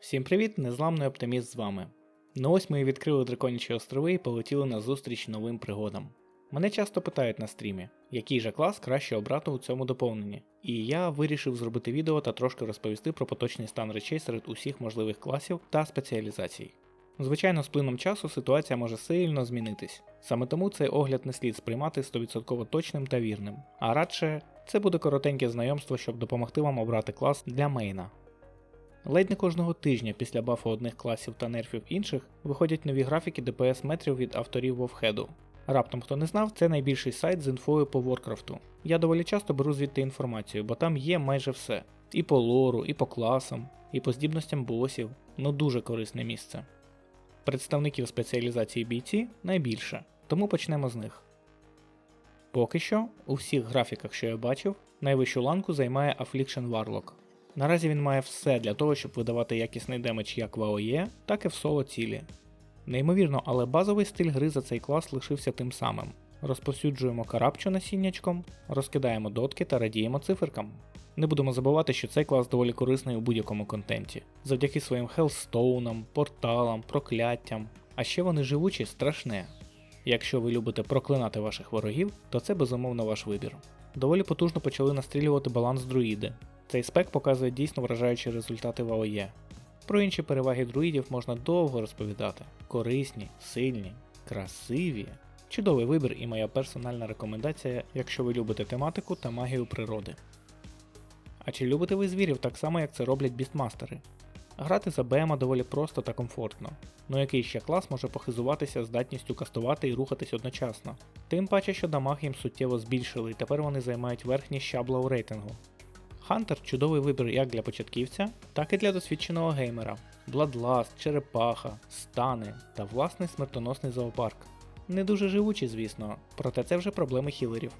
Всім привіт, незламний оптиміст з вами. Ну ось ми і відкрили драконячі острови і полетіли на зустріч новим пригодам. Мене часто питають на стрімі, який же клас краще обрати у цьому доповненні. І я вирішив зробити відео та трошки розповісти про поточний стан речей серед усіх можливих класів та спеціалізацій. Звичайно, з плином часу ситуація може сильно змінитись. Саме тому цей огляд не слід сприймати 100% точним та вірним, а радше це буде коротеньке знайомство, щоб допомогти вам обрати клас для мейна. Ледь не кожного тижня після бафу одних класів та нерфів інших виходять нові графіки ДПС метрів від авторів Вовхеду. Раптом хто не знав, це найбільший сайт з інфою по Воркрафту. Я доволі часто беру звідти інформацію, бо там є майже все. І по лору, і по класам, і по здібностям босів, ну дуже корисне місце. Представників спеціалізації бійці найбільше, тому почнемо з них. Поки що, у всіх графіках, що я бачив, найвищу ланку займає Affliction Warlock. Наразі він має все для того, щоб видавати якісний демедж як в АОЄ, так і в соло цілі. Неймовірно, але базовий стиль гри за цей клас лишився тим самим. Розповсюджуємо карапчу насіннячком, розкидаємо дотки та радіємо циферкам. Не будемо забувати, що цей клас доволі корисний у будь-якому контенті, завдяки своїм хелстоунам, порталам, прокляттям, а ще вони живучі страшне. Якщо ви любите проклинати ваших ворогів, то це безумовно ваш вибір. Доволі потужно почали настрілювати баланс друїди. Цей спек показує дійсно вражаючі результати в АОЄ. Про інші переваги друїдів можна довго розповідати. Корисні, сильні, красиві. Чудовий вибір і моя персональна рекомендація, якщо ви любите тематику та магію природи. А чи любите ви звірів так само, як це роблять бістмастери? Грати за БМа доволі просто та комфортно, ну який ще клас може похизуватися здатністю кастувати і рухатись одночасно. Тим паче, що дамаг їм суттєво збільшили і тепер вони займають верхні щабла у рейтингу. Хантер чудовий вибір як для початківця, так і для досвідченого геймера. Бладласт, черепаха, стани та власний смертоносний зоопарк. Не дуже живучі, звісно, проте це вже проблеми хілерів.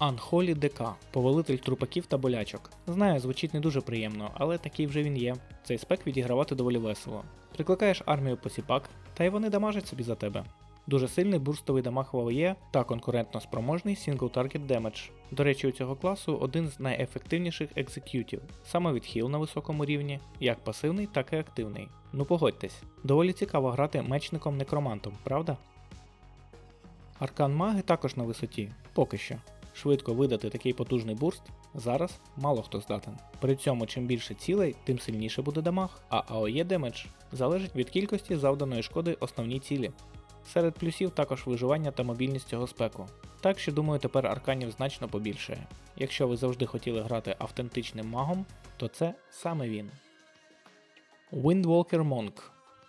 Unholy ДК, повелитель трупаків та болячок. Знаю, звучить не дуже приємно, але такий вже він є. Цей спек відігравати доволі весело. Прикликаєш армію посіпак, та й вони дамажать собі за тебе. Дуже сильний бурстовий дамаг в та конкурентно спроможний Single Target Damage. До речі, у цього класу один з найефективніших екзекютів, саме відхил на високому рівні, як пасивний, так і активний. Ну погодьтесь, доволі цікаво грати мечником-некромантом, правда? Аркан маги також на висоті, поки що. Швидко видати такий потужний бурст зараз мало хто здатен. При цьому чим більше цілей, тим сильніше буде дамаг, а AOE демедж залежить від кількості завданої шкоди основній цілі. Серед плюсів також виживання та мобільність цього спеку. Так що думаю, тепер арканів значно побільшає. Якщо ви завжди хотіли грати автентичним магом, то це саме він. Windwalker Monk.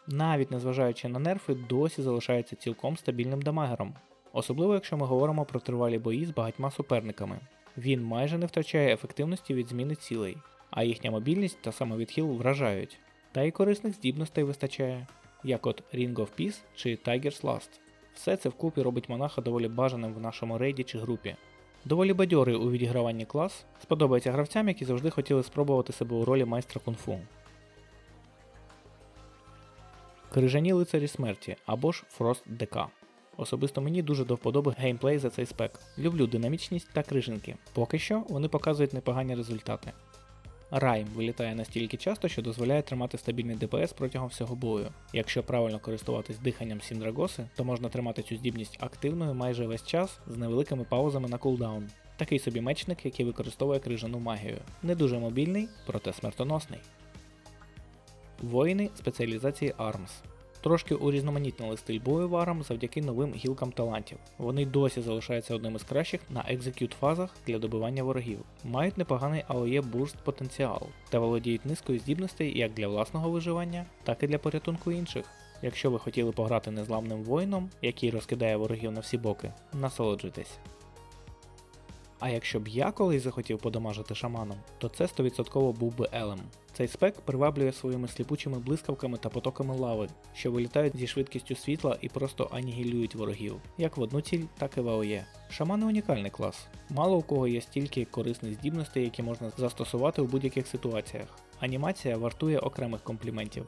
Навіть незважаючи на нерфи, досі залишається цілком стабільним дамагером, особливо якщо ми говоримо про тривалі бої з багатьма суперниками. Він майже не втрачає ефективності від зміни цілей, а їхня мобільність та самовідхил вражають. Та й корисних здібностей вистачає як от Ring of Peace чи Tiger's Last. Все це вкупі робить монаха доволі бажаним в нашому рейді чи групі. Доволі бадьорий у відіграванні клас, сподобається гравцям, які завжди хотіли спробувати себе у ролі майстра кунг-фу. Крижані лицарі смерті або ж Frost ДК. Особисто мені дуже до вподоби геймплей за цей спек. Люблю динамічність та крижинки. Поки що вони показують непогані результати. Райм вилітає настільки часто, що дозволяє тримати стабільний ДПС протягом всього бою. Якщо правильно користуватись диханням Сіндрагоси, то можна тримати цю здібність активною майже весь час з невеликими паузами на кулдаун. Такий собі мечник, який використовує крижану магію. Не дуже мобільний, проте смертоносний. Воїни спеціалізації ARMS. Трошки урізноманітнили стиль бою варам завдяки новим гілкам талантів. Вони досі залишаються одним із кращих на екзекют фазах для добивання ворогів, мають непоганий AOE бурст потенціал та володіють низкою здібностей як для власного виживання, так і для порятунку інших. Якщо ви хотіли пограти незламним воїном, який розкидає ворогів на всі боки, насолоджуйтесь. А якщо б я колись захотів подамажити шаманом, то це 100% був би Елем. Цей спек приваблює своїми сліпучими блискавками та потоками лави, що вилітають зі швидкістю світла і просто анігілюють ворогів, як в одну ціль, так і в АОЄ. Шамани унікальний клас. Мало у кого є стільки корисних здібностей, які можна застосувати у будь-яких ситуаціях. Анімація вартує окремих компліментів.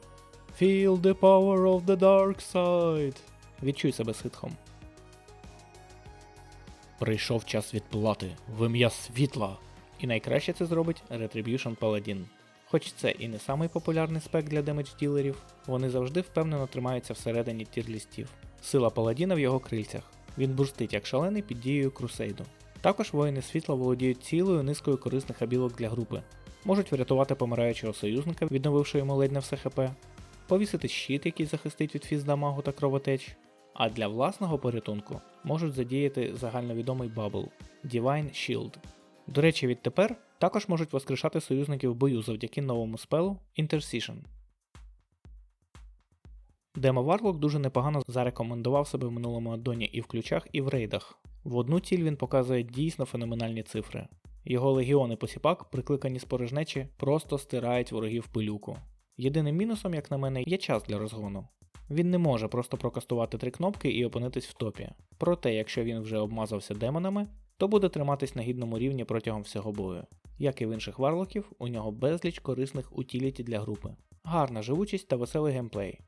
Feel the power of the dark side. Відчуй себе ситхом. Прийшов час відплати в ім'я світла. І найкраще це зробить Retribution Paladin. Хоч це і не самий популярний спек для демедж-ділерів, вони завжди впевнено тримаються всередині тір-лістів. Сила паладіна в його крильцях. Він бурстить як шалений під дією крусейду. Також воїни світла володіють цілою низкою корисних абілок для групи, можуть врятувати помираючого союзника, відновивши йому ледь не все хп, повісити щит, який захистить від фіздамагу та кровотеч, а для власного порятунку можуть задіяти загальновідомий бабл Divine Shield. До речі, відтепер також можуть воскрешати союзників в бою завдяки новому спелу Intercession. Демо Варлок дуже непогано зарекомендував себе в минулому аддоні і в ключах, і в рейдах. В одну ціль він показує дійсно феноменальні цифри. Його легіони посіпак, прикликані з порожнечі, просто стирають ворогів пилюку. Єдиним мінусом, як на мене, є час для розгону. Він не може просто прокастувати три кнопки і опинитись в топі. Проте, якщо він вже обмазався демонами, то буде триматись на гідному рівні протягом всього бою. Як і в інших варлоків, у нього безліч корисних утіліті для групи. Гарна живучість та веселий геймплей.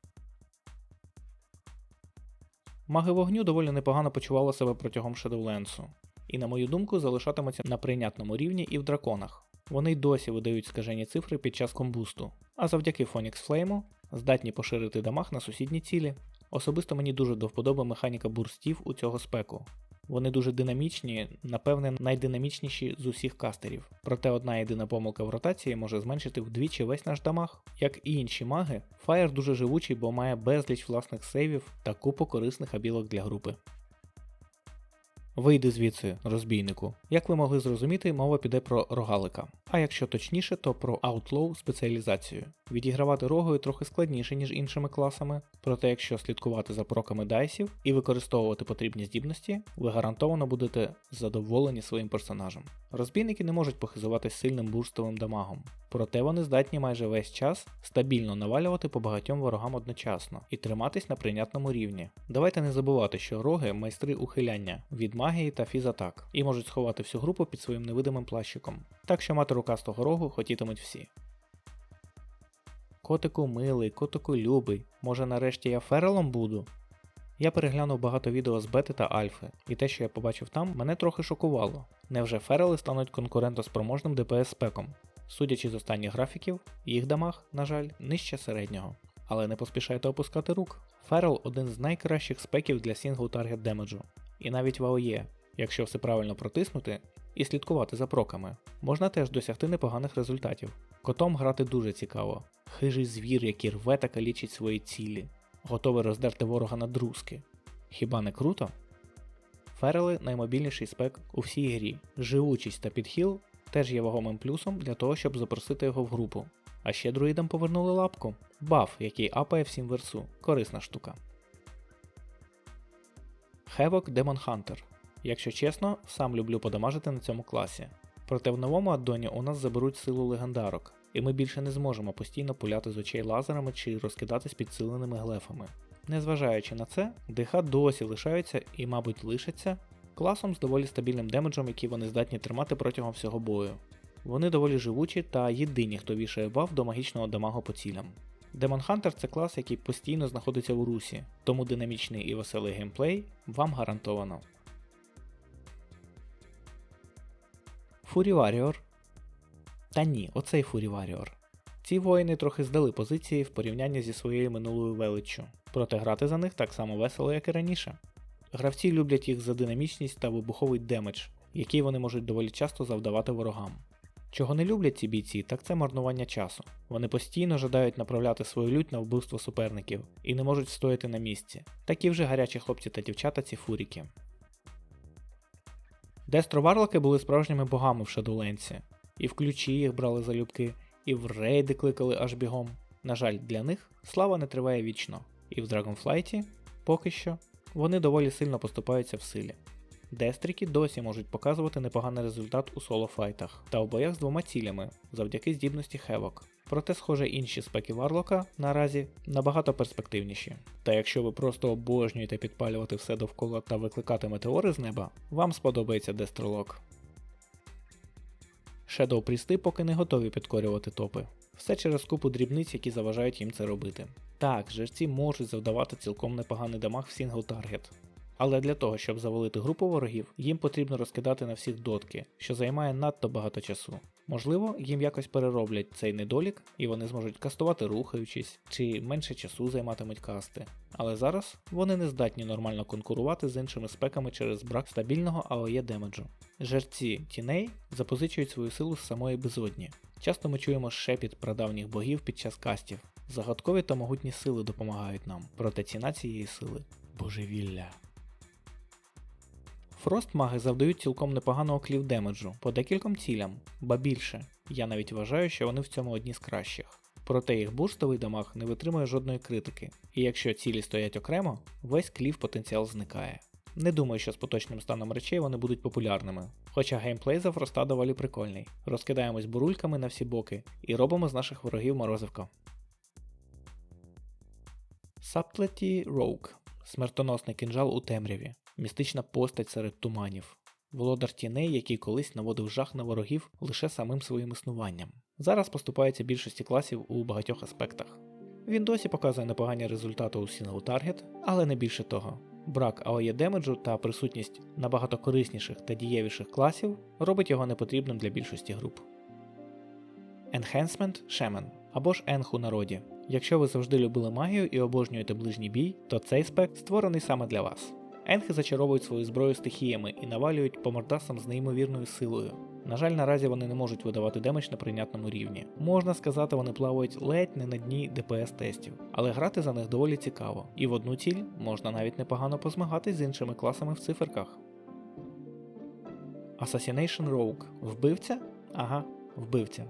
Маги вогню доволі непогано почували себе протягом Shadowlands, і, на мою думку, залишатимуться на прийнятному рівні і в драконах. Вони й досі видають скажені цифри під час комбусту, а завдяки Phoenix Flame здатні поширити дамаг на сусідні цілі. Особисто мені дуже до вподоби механіка бурстів у цього спеку. Вони дуже динамічні, напевне, найдинамічніші з усіх кастерів. Проте одна єдина помилка в ротації може зменшити вдвічі весь наш дамаг. Як і інші маги, Fire дуже живучий, бо має безліч власних сейвів та купу корисних абілок для групи. Вийди звідси, розбійнику. Як ви могли зрозуміти, мова піде про рогалика. А якщо точніше, то про Outlaw спеціалізацію. Відігравати рогою трохи складніше, ніж іншими класами, проте якщо слідкувати за проками дайсів і використовувати потрібні здібності, ви гарантовано будете задоволені своїм персонажем. Розбійники не можуть похизуватись сильним бурстовим дамагом, проте вони здатні майже весь час стабільно навалювати по багатьом ворогам одночасно і триматись на прийнятному рівні. Давайте не забувати, що роги майстри ухиляння від магії та фізатак і можуть сховати всю групу під своїм невидимим плащиком. Так що мати рукастого рогу хотітимуть всі. Котику милий, котику любий, може нарешті я ферелом буду? Я переглянув багато відео з бети та альфи, і те, що я побачив там, мене трохи шокувало. Невже ферели стануть конкурентоспроможним ДПС спеком? Судячи з останніх графіків, їх дамаг, на жаль, нижче середнього. Але не поспішайте опускати рук. Ферел один з найкращих спеків для сінгл таргет демеджу. І навіть в АОЄ, якщо все правильно протиснути і слідкувати за проками, можна теж досягти непоганих результатів. Котом грати дуже цікаво. Хижий звір, який рве та калічить свої цілі, готовий роздерти ворога на друзки. Хіба не круто? Ферели наймобільніший спек у всій грі. Живучість та підхіл теж є вагомим плюсом для того, щоб запросити його в групу. А ще друїдам повернули лапку баф, який апає всім версу. Корисна штука. Havoc Demon Hunter. Якщо чесно, сам люблю подамажити на цьому класі. Проте в новому аддоні у нас заберуть силу легендарок, і ми більше не зможемо постійно пуляти з очей лазерами чи розкидатись підсиленими глефами. Незважаючи на це, ДХ досі лишаються і, мабуть, лишаться класом з доволі стабільним демеджем, який вони здатні тримати протягом всього бою. Вони доволі живучі та єдині, хто вішає баф до магічного дамагу по цілям. Demon Hunter це клас, який постійно знаходиться у русі, тому динамічний і веселий геймплей вам гарантовано. Фурі Warrior. Та ні, оцей Фурі Warrior. Ці воїни трохи здали позиції в порівнянні зі своєю минулою величчю, проте грати за них так само весело, як і раніше. Гравці люблять їх за динамічність та вибуховий демедж, який вони можуть доволі часто завдавати ворогам. Чого не люблять ці бійці, так це марнування часу. Вони постійно жадають направляти свою лють на вбивство суперників і не можуть стояти на місці. Такі вже гарячі хлопці та дівчата ці фуріки. Дестро-варлоки були справжніми богами в Шадоленсі. І в ключі їх брали залюбки, і в рейди кликали аж бігом. На жаль, для них слава не триває вічно, і в Dragonflight поки що вони доволі сильно поступаються в силі. Дестріки досі можуть показувати непоганий результат у соло-файтах та у боях з двома цілями завдяки здібності Хевок. Проте, схоже, інші спеки Варлока наразі набагато перспективніші. Та якщо ви просто обожнюєте підпалювати все довкола та викликати метеори з неба, вам сподобається Дестролок. Shadow Прісти поки не готові підкорювати топи. Все через купу дрібниць, які заважають їм це робити. Так, жерці можуть завдавати цілком непоганий дамаг в сингл таргет. Але для того, щоб завалити групу ворогів, їм потрібно розкидати на всіх дотки, що займає надто багато часу. Можливо, їм якось перероблять цей недолік, і вони зможуть кастувати рухаючись, чи менше часу займатимуть касти. Але зараз вони не здатні нормально конкурувати з іншими спеками через брак стабільного AOE демеджу. Жерці тіней запозичують свою силу з самої безодні. Часто ми чуємо шепіт прадавніх богів під час кастів. Загадкові та могутні сили допомагають нам, проте ціна цієї сили божевілля. Фростмаги завдають цілком непоганого клів демеджу по декільком цілям, ба більше. Я навіть вважаю, що вони в цьому одні з кращих. Проте їх бурстовий дамаг не витримує жодної критики, і якщо цілі стоять окремо, весь клів потенціал зникає. Не думаю, що з поточним станом речей вони будуть популярними. Хоча геймплей за Фроста доволі прикольний. Розкидаємось бурульками на всі боки і робимо з наших ворогів морозивко. Саплеті Роук смертоносний кинжал у темряві, містична постать серед туманів, володар тіней, який колись наводив жах на ворогів лише самим своїм існуванням. Зараз поступається більшості класів у багатьох аспектах. Він досі показує непогані результати у Single Target, але не більше того. Брак AOE демеджу та присутність набагато корисніших та дієвіших класів робить його непотрібним для більшості груп. Enhancement Shaman або ж Енх у народі. Якщо ви завжди любили магію і обожнюєте ближній бій, то цей спек створений саме для вас. Енхи зачаровують свою зброю стихіями і навалюють по мордасам з неймовірною силою. На жаль, наразі вони не можуть видавати демедж на прийнятному рівні. Можна сказати, вони плавають ледь не на дні ДПС тестів, але грати за них доволі цікаво, і в одну ціль можна навіть непогано позмагатись з іншими класами в циферках. Assassination Rogue. Вбивця? Ага, вбивця.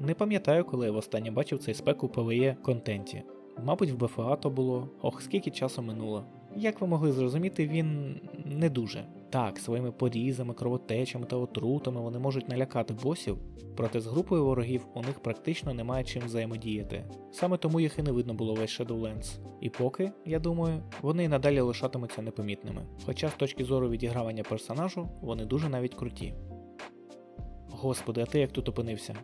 Не пам'ятаю, коли я востаннє бачив цей спек у PvE контенті. Мабуть, в БФА то було. Ох, скільки часу минуло. Як ви могли зрозуміти, він не дуже. Так, своїми порізами, кровотечами та отрутами вони можуть налякати босів, проте з групою ворогів у них практично немає чим взаємодіяти. Саме тому їх і не видно було весь Shadowlands. І поки, я думаю, вони і надалі лишатимуться непомітними. Хоча з точки зору відігравання персонажу вони дуже навіть круті. Господи, а ти як тут опинився?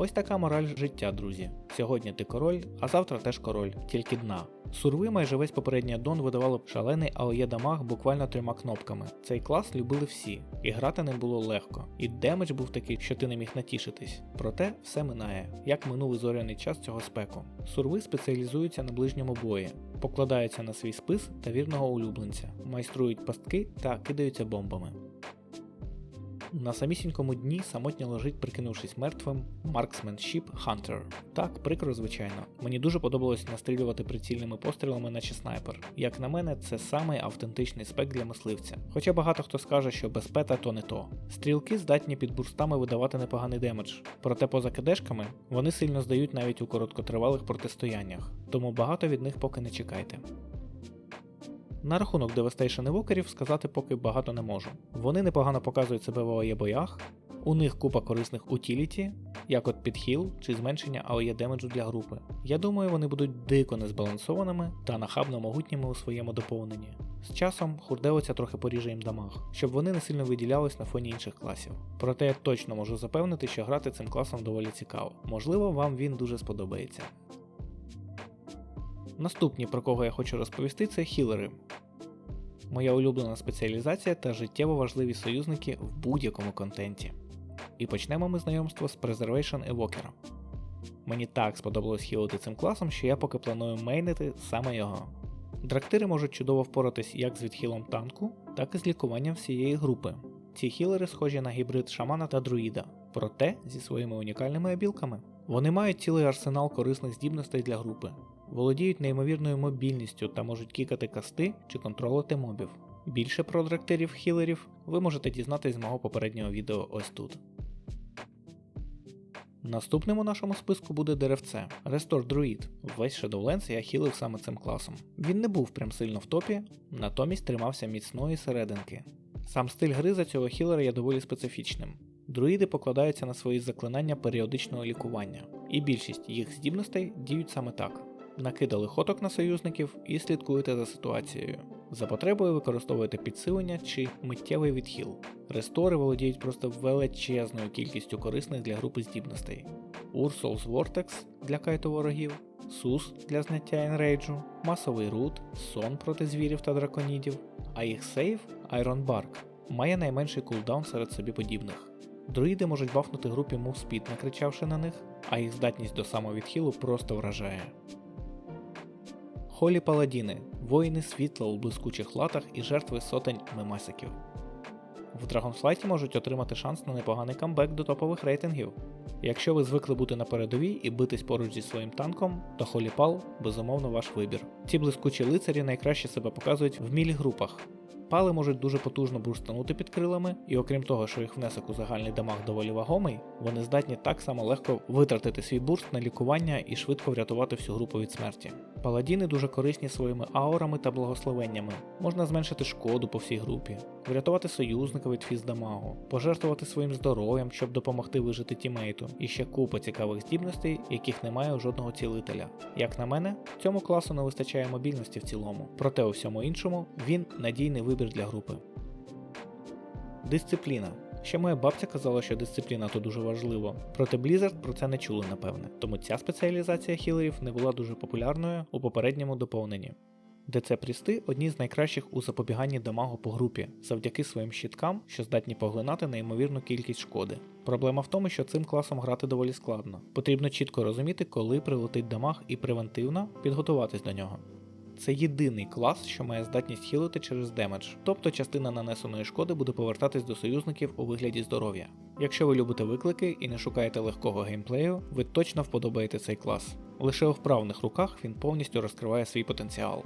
Ось така мораль життя, друзі. Сьогодні ти король, а завтра теж король, тільки дна. Сурви майже весь попередній аддон видавали шалений AOE дамаг буквально трьома кнопками. Цей клас любили всі, і грати ним було легко. І демедж був такий, що ти не міг натішитись. Проте все минає, як минув зоряний час цього спеку. Сурви спеціалізуються на ближньому бої, покладаються на свій спис та вірного улюбленця, майструють пастки та кидаються бомбами. На самісінькому дні самотньо лежить, прикинувшись мертвим, Marksmanship Hunter. Так, прикро, звичайно. Мені дуже подобалось настрілювати прицільними пострілами, наче снайпер. Як на мене, це самий автентичний спек для мисливця. Хоча багато хто скаже, що без пета то не то. Стрілки здатні під бурстами видавати непоганий демедж, проте поза кидешками вони сильно здають навіть у короткотривалих протистояннях, тому багато від них поки не чекайте. На рахунок Devastation Evokerів сказати поки багато не можу. Вони непогано показують себе в AOE боях, у них купа корисних утіліті, як от підхіл чи зменшення AOE демеджу для групи. Я думаю, вони будуть дико незбалансованими та нахабно могутніми у своєму доповненні. З часом хурдеоця трохи поріже їм дамаг, щоб вони не сильно виділялись на фоні інших класів. Проте я точно можу запевнити, що грати цим класом доволі цікаво. Можливо, вам він дуже сподобається. Наступні, про кого я хочу розповісти, це хілери. Моя улюблена спеціалізація та життєво важливі союзники в будь-якому контенті. І почнемо ми знайомство з Preservation Evoker. Мені так сподобалось хілити цим класом, що я поки планую мейнити саме його. Драктири можуть чудово впоратись як з відхилом танку, так і з лікуванням всієї групи. Ці хілери схожі на гібрид шамана та друїда, проте зі своїми унікальними обілками. Вони мають цілий арсенал корисних здібностей для групи, володіють неймовірною мобільністю та можуть кікати касти чи контролити мобів. Більше про драктирів хілерів ви можете дізнатись з мого попереднього відео ось тут. Наступним у нашому списку буде деревце Restore Druid. Весь Shadowlands я хілив саме цим класом. Він не був прям сильно в топі, натомість тримався міцної серединки. Сам стиль гри за цього хілера є доволі специфічним. Друїди покладаються на свої заклинання періодичного лікування, і більшість їх здібностей діють саме так накидали хоток на союзників і слідкуєте за ситуацією. За потребою використовуєте підсилення чи миттєвий відхил. Рестори володіють просто величезною кількістю корисних для групи здібностей. Ursul's Vortex для кайту ворогів, Сус для зняття енрейджу, масовий рут, сон проти звірів та драконідів, а їх сейв Iron Bark має найменший кулдаун серед собі подібних. Друїди можуть бафнути групі Speed, накричавши на них, а їх здатність до самовідхилу просто вражає. Холі Паладіни воїни світла у блискучих латах і жертви сотень мемасиків. В Dragonflight можуть отримати шанс на непоганий камбек до топових рейтингів. Якщо ви звикли бути на передовій і битись поруч зі своїм танком, то Холіпал безумовно ваш вибір. Ці блискучі лицарі найкраще себе показують в мілі групах. Пали можуть дуже потужно бурстанути під крилами, і окрім того, що їх внесок у загальний дамаг доволі вагомий, вони здатні так само легко витратити свій бурст на лікування і швидко врятувати всю групу від смерті. Паладіни дуже корисні своїми аурами та благословеннями. Можна зменшити шкоду по всій групі, врятувати союзника від фіздамагу, пожертвувати своїм здоров'ям, щоб допомогти вижити тімейту, і ще купа цікавих здібностей, яких немає у жодного цілителя. Як на мене, цьому класу не вистачає мобільності в цілому, проте у всьому іншому він надійний вибір для групи. Дисципліна. Ще моя бабця казала, що дисципліна то дуже важливо, проте Blizzard про це не чули, напевне, тому ця спеціалізація хілерів не була дуже популярною у попередньому доповненні. ДЦ Прісти одні з найкращих у запобіганні дамагу по групі, завдяки своїм щиткам, що здатні поглинати неймовірну кількість шкоди. Проблема в тому, що цим класом грати доволі складно. Потрібно чітко розуміти, коли прилетить дамаг і превентивно підготуватись до нього. Це єдиний клас, що має здатність хілити через демедж, тобто частина нанесеної шкоди буде повертатись до союзників у вигляді здоров'я. Якщо ви любите виклики і не шукаєте легкого геймплею, ви точно вподобаєте цей клас. Лише у вправних руках він повністю розкриває свій потенціал.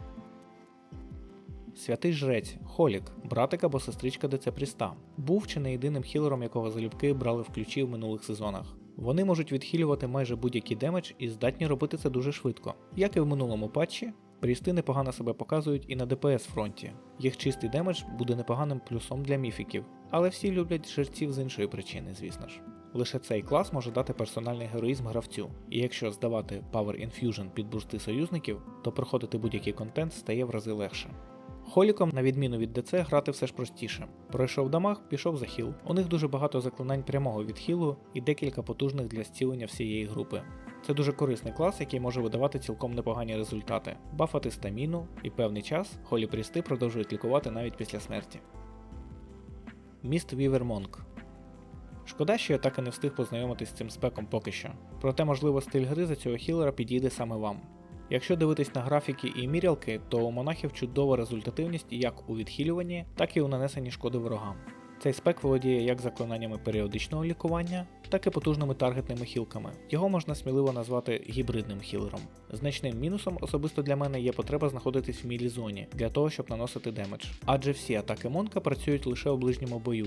Святий жрець Холік, братик або сестричка ДЦ Пріста, був чи не єдиним хілером, якого залюбки брали в ключі в минулих сезонах. Вони можуть відхилювати майже будь-який демедж і здатні робити це дуже швидко. Як і в минулому патчі, Прісти непогано себе показують і на ДПС фронті. Їх чистий демедж буде непоганим плюсом для міфіків, але всі люблять жерців з іншої причини, звісно ж. Лише цей клас може дати персональний героїзм гравцю, і якщо здавати Power Infusion під бурсти союзників, то проходити будь-який контент стає в рази легше. Холіком, на відміну від ДЦ, грати все ж простіше. Пройшов дамаг, пішов за хіл. У них дуже багато заклинань прямого відхилу і декілька потужних для зцілення всієї групи. Це дуже корисний клас, який може видавати цілком непогані результати, бафати стаміну і певний час холі прісти продовжують лікувати навіть після смерті. Міст Вівермонк. Шкода, що я так і не встиг познайомитись з цим спеком поки що. Проте, можливо, стиль гри за цього хілера підійде саме вам. Якщо дивитись на графіки і мірялки, то у монахів чудова результативність як у відхилюванні, так і у нанесенні шкоди ворогам. Цей спек володіє як заклинаннями періодичного лікування, так і потужними таргетними хілками. Його можна сміливо назвати гібридним хілером. Значним мінусом особисто для мене є потреба знаходитись в мілі зоні для того, щоб наносити демедж. Адже всі атаки Монка працюють лише у ближньому бою.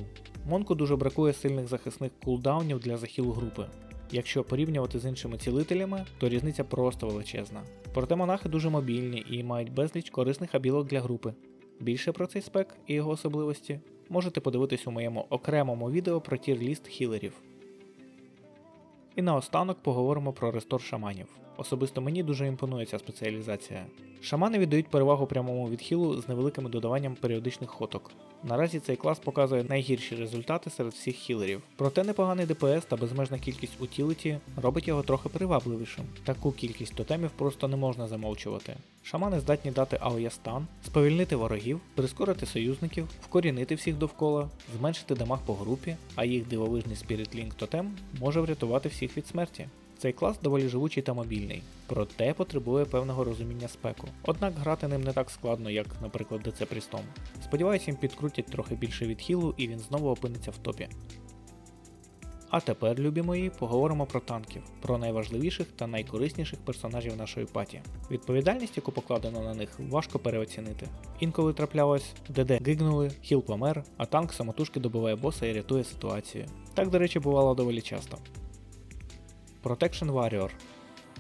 Монку дуже бракує сильних захисних кулдаунів для захілу групи. Якщо порівнювати з іншими цілителями, то різниця просто величезна. Проте монахи дуже мобільні і мають безліч корисних абілок для групи. Більше про цей спек і його особливості можете подивитись у моєму окремому відео про тір-ліст хілерів. І наостанок поговоримо про рестор шаманів. Особисто мені дуже імпонує ця спеціалізація. Шамани віддають перевагу прямому відхилу з невеликим додаванням періодичних хоток. Наразі цей клас показує найгірші результати серед всіх хілерів. Проте непоганий ДПС та безмежна кількість утіліті робить його трохи привабливішим. Таку кількість тотемів просто не можна замовчувати. Шамани здатні дати АОЄ стан, сповільнити ворогів, прискорити союзників, вкорінити всіх довкола, зменшити дамаг по групі, а їх дивовижний Spirit тотем може врятувати всіх від смерті. Цей клас доволі живучий та мобільний, проте потребує певного розуміння спеку. Однак грати ним не так складно, як, наприклад, ДЦ Прістом. Сподіваюсь, їм підкрутять трохи більше відхилу і він знову опиниться в топі. А тепер, любі мої, поговоримо про танків, про найважливіших та найкорисніших персонажів нашої паті. Відповідальність, яку покладено на них, важко переоцінити. Інколи траплялось, ДД гигнули, хіл помер, а танк самотужки добиває боса і рятує ситуацію. Так, до речі, бувало доволі часто. Protection Warrior.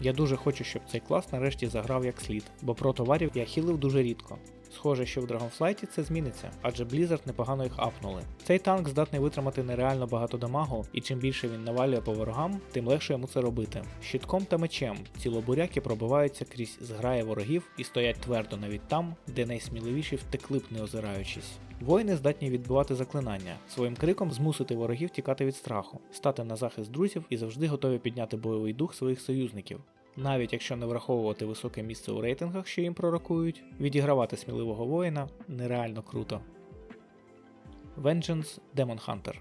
Я дуже хочу, щоб цей клас нарешті заграв як слід, бо про товарів я хілив дуже рідко. Схоже, що в Dragonflight це зміниться, адже Blizzard непогано їх апнули. Цей танк здатний витримати нереально багато дамагу, і чим більше він навалює по ворогам, тим легше йому це робити. Щитком та мечем цілобуряки пробиваються крізь зграє ворогів і стоять твердо навіть там, де найсміливіші втекли б не озираючись. Воїни здатні відбивати заклинання, своїм криком змусити ворогів тікати від страху, стати на захист друзів і завжди готові підняти бойовий дух своїх союзників. Навіть якщо не враховувати високе місце у рейтингах, що їм пророкують, відігравати сміливого воїна нереально круто. Vengeance Demon Hunter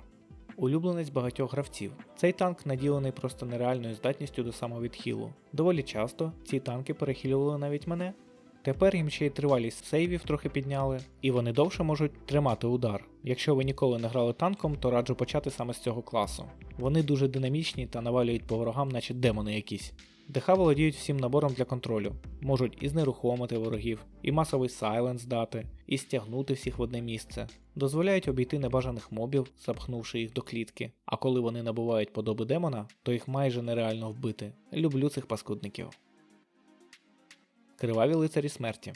улюбленець багатьох гравців. Цей танк наділений просто нереальною здатністю до самовідхилу. Доволі часто ці танки перехилювали навіть мене. Тепер їм ще й тривалість сейвів трохи підняли, і вони довше можуть тримати удар. Якщо ви ніколи не грали танком, то раджу почати саме з цього класу. Вони дуже динамічні та навалюють по ворогам, наче демони якісь. ДХ володіють всім набором для контролю, можуть і знерухомити ворогів, і масовий сайленс дати, і стягнути всіх в одне місце, дозволяють обійти небажаних мобів, запхнувши їх до клітки. А коли вони набувають подоби демона, то їх майже нереально вбити. Люблю цих паскудників. Криваві лицарі смерті.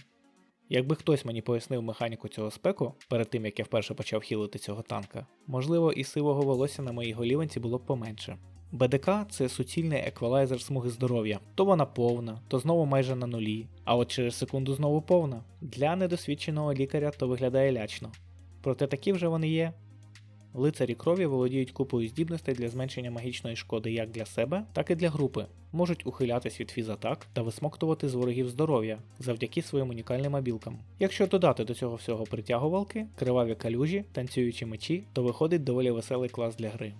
Якби хтось мені пояснив механіку цього спеку перед тим як я вперше почав хілити цього танка, можливо, і сивого волосся на моїй голіванці було б поменше. БДК це суцільний еквалайзер смуги здоров'я, то вона повна, то знову майже на нулі, а от через секунду знову повна. Для недосвідченого лікаря то виглядає лячно. Проте такі вже вони є. Лицарі крові володіють купою здібностей для зменшення магічної шкоди як для себе, так і для групи, можуть ухилятись від фізатак та висмоктувати з ворогів здоров'я завдяки своїм унікальним абілкам. Якщо додати до цього всього притягувалки, криваві калюжі, танцюючі мечі, то виходить доволі веселий клас для гри.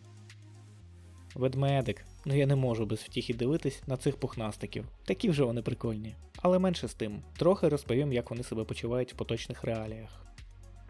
Ведмедик. Ну я не можу без втіхи дивитись на цих пухнастиків. Такі вже вони прикольні. Але менше з тим, трохи розповім, як вони себе почувають в поточних реаліях.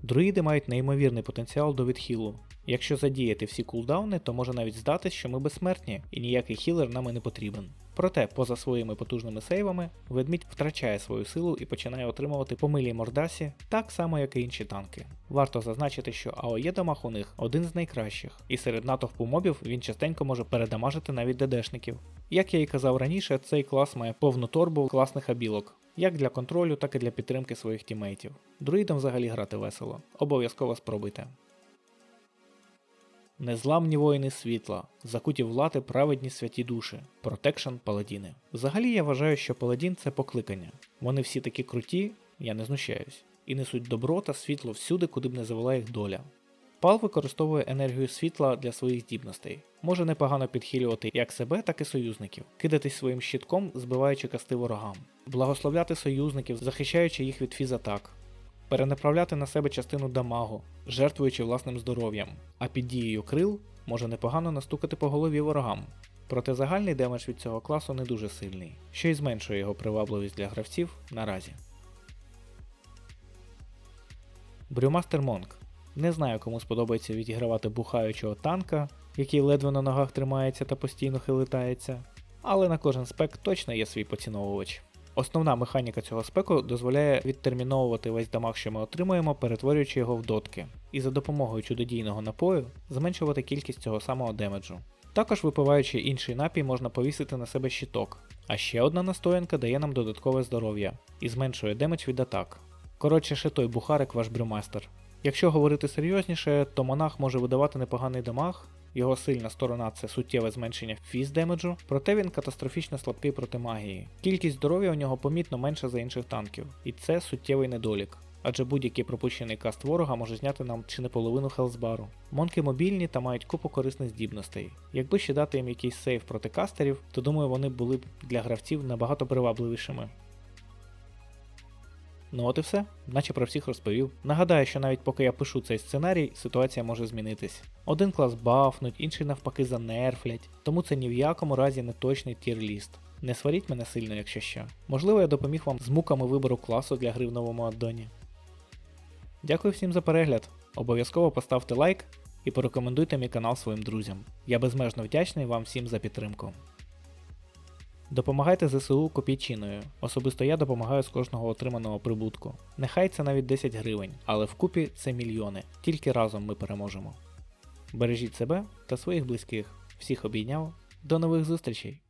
Друїди мають неймовірний потенціал до відхилу. Якщо задіяти всі кулдауни, то може навіть здатись, що ми безсмертні і ніякий хілер нам і не потрібен. Проте, поза своїми потужними сейвами, ведмідь втрачає свою силу і починає отримувати по милій мордасі, так само як і інші танки. Варто зазначити, що АОЄ дамаг у них один з найкращих, і серед натовпу мобів він частенько може передамажити навіть ДДшників. Як я і казав раніше, цей клас має повну торбу класних абілок, як для контролю, так і для підтримки своїх тімейтів. Друїдам взагалі грати весело, обов'язково спробуйте. Незламні воїни світла, закуті в праведні святі душі, протекшн паладіни. Взагалі я вважаю, що паладін це покликання. Вони всі такі круті, я не знущаюсь, і несуть добро та світло всюди, куди б не завела їх доля. Пал використовує енергію світла для своїх здібностей, може непогано підхилювати як себе, так і союзників, кидатись своїм щитком, збиваючи касти ворогам, благословляти союзників, захищаючи їх від фізатак, перенаправляти на себе частину дамагу, жертвуючи власним здоров'ям, а під дією крил може непогано настукати по голові ворогам. Проте загальний демедж від цього класу не дуже сильний, що й зменшує його привабливість для гравців наразі. Брюмастер Монк. Не знаю, кому сподобається відігравати бухаючого танка, який ледве на ногах тримається та постійно хилитається, але на кожен спек точно є свій поціновувач. Основна механіка цього спеку дозволяє відтерміновувати весь дамаг, що ми отримуємо, перетворюючи його в дотки, і за допомогою чудодійного напою зменшувати кількість цього самого демеджу. Також випиваючи інший напій, можна повісити на себе щиток, а ще одна настоянка дає нам додаткове здоров'я і зменшує демедж від атак. Коротше, ще той бухарик ваш брюмастер. Якщо говорити серйозніше, то монах може видавати непоганий дамаг, його сильна сторона це суттєве зменшення фіз демеджу, проте він катастрофічно слабкий проти магії. Кількість здоров'я у нього помітно менша за інших танків, і це суттєвий недолік. Адже будь-який пропущений каст ворога може зняти нам чи не половину хелсбару. Монки мобільні та мають купу корисних здібностей. Якби ще дати їм якийсь сейф проти кастерів, то думаю вони були б для гравців набагато привабливішими. Ну от і все, наче про всіх розповів. Нагадаю, що навіть поки я пишу цей сценарій, ситуація може змінитись. Один клас бафнуть, інший навпаки занерфлять, тому це ні в якому разі не точний тір-ліст. Не сваріть мене сильно, якщо що. Можливо, я допоміг вам з муками вибору класу для гри в новому аддоні. Дякую всім за перегляд. Обов'язково поставте лайк і порекомендуйте мій канал своїм друзям. Я безмежно вдячний вам всім за підтримку. Допомагайте ЗСУ копійчиною. Особисто я допомагаю з кожного отриманого прибутку. Нехай це навіть 10 гривень, але вкупі це мільйони. Тільки разом ми переможемо. Бережіть себе та своїх близьких. Всіх обійняв. До нових зустрічей!